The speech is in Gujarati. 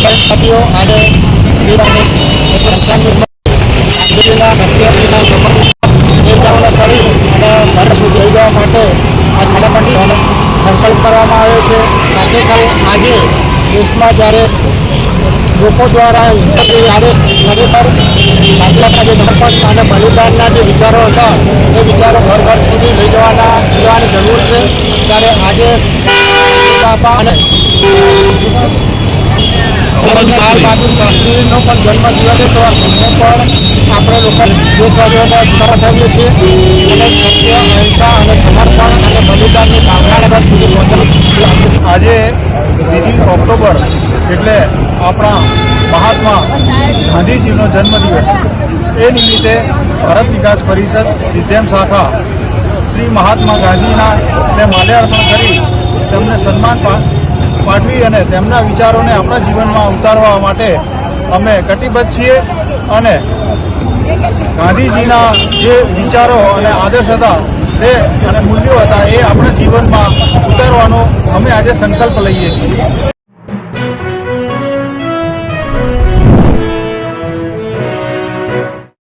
સાથીઓ આજે આજુબાજુના નૃત્યના નેતાઓના શરીર અને સુધી લઈ જવા માટે આ ખાડાપટ્ટીનો સંકલ્પ કરવામાં આવ્યો છે સાથે સાથે આજે દેશમાં જ્યારે લોકો દ્વારા હિંસાથી યારે ખરેખર દાખલાના જે સમર્પણ અને બલિદાનના જે વિચારો હતા એ વિચારો ઘર ઘર સુધી લઈ જવાના જવાની જરૂર છે ત્યારે આજે બાપા અને લાલ બહાદુર શાસ્ત્રીનો પણ છે તો એમને પણ આપણે લોકો છીએ. અને સત્ય અહિંસા અને સમર્પણ અને બલિદાનની ભાવનાને સુધી પહોંચાડવી આજે બીજી ઓક્ટોબર એટલે આપણા મહાત્મા ગાંધીજીનો જન્મદિવસ એ નિમિત્તે ભારત વિકાસ પરિષદ સિદ્ધેમ શાખા શ્રી મહાત્મા ગાંધીના ને માલ્યાર્પણ કરી તેમને સન્માન પા- પાઠવી અને તેમના વિચારોને આપણા જીવનમાં ઉતારવા માટે અમે કટિબદ્ધ છીએ અને ગાંધીજીના જે વિચારો અને આદર્શ હતા તે અને મૂલ્યો હતા એ આપણા જીવનમાં ઉતારવાનો અમે આજે સંકલ્પ લઈએ છીએ.